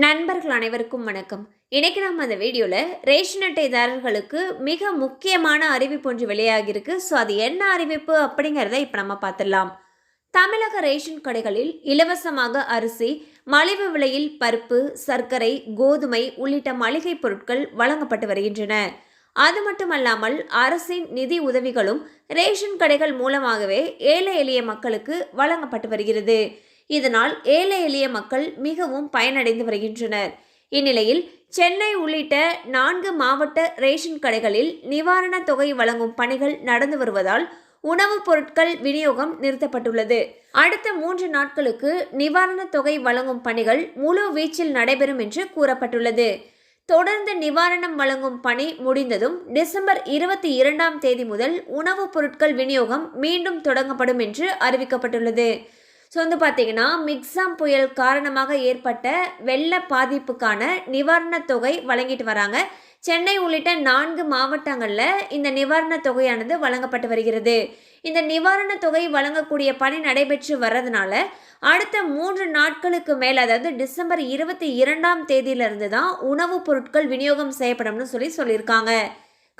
நண்பர்கள் அனைவருக்கும் வணக்கம். இன்றைக்கி நம்ம அந்த வீடியோவில் ரேஷன் அட்டைதாரர்களுக்கு மிக முக்கியமான அறிவிப்பு ஒன்று வெளியாகியிருக்கு. ஸோ அது என்ன அறிவிப்பு அப்படிங்கிறத இப்போ நம்ம பார்த்துடலாம். தமிழக ரேஷன் கடைகளில் இலவசமாக அரிசி மலிவு விலையில் பருப்பு சர்க்கரை கோதுமை உள்ளிட்ட மளிகை பொருட்கள் வழங்கப்பட்டு வருகின்றன. அது மட்டுமல்லாமல் அரசின் நிதி உதவிகளும் ரேஷன் கடைகள் மூலமாகவே ஏழை எளிய மக்களுக்கு வழங்கப்பட்டு வருகிறது. இதனால் ஏழை எளிய மக்கள் மிகவும் பயனடைந்து வருகின்றனர். இந்நிலையில் சென்னை உள்ளிட்ட நான்கு மாவட்ட ரேஷன் கடைகளில் நிவாரணத் தொகை வழங்கும் பணிகள் நடந்து வருவதால் உணவுப் பொருட்கள் விநியோகம் நிறுத்தப்பட்டுள்ளது. அடுத்த மூன்று நாட்களுக்கு நிவாரணத் தொகை வழங்கும் பணிகள் முழு வீச்சில் நடைபெறும் என்று கூறப்பட்டுள்ளது. தொடர்ந்து நிவாரணம் வழங்கும் பணி முடிந்ததும் டிசம்பர் இருபத்தி இரண்டாம் தேதி முதல் உணவுப் பொருட்கள் விநியோகம் மீண்டும் தொடங்கப்படும் என்று அறிவிக்கப்பட்டுள்ளது. ஸோ வந்து பார்த்தீங்கன்னா மிக்ஸாம் புயல் காரணமாக ஏற்பட்ட வெள்ள பாதிப்புக்கான நிவாரணத் தொகை வழங்கிட்டு வராங்க. சென்னை உள்ளிட்ட நான்கு மாவட்டங்களில் இந்த நிவாரணத் தொகையானது வழங்கப்பட்டு வருகிறது. இந்த நிவாரணத் தொகை வழங்கக்கூடிய பணி நடைபெற்று வர்றதுனால அடுத்த மூன்று நாட்களுக்கு மேலே அதாவது டிசம்பர் இருபத்தி இரண்டாம் தேதியிலிருந்து தான் உணவுப் பொருட்கள் விநியோகம் செய்யப்படும்னு சொல்லி சொல்லியிருக்காங்க.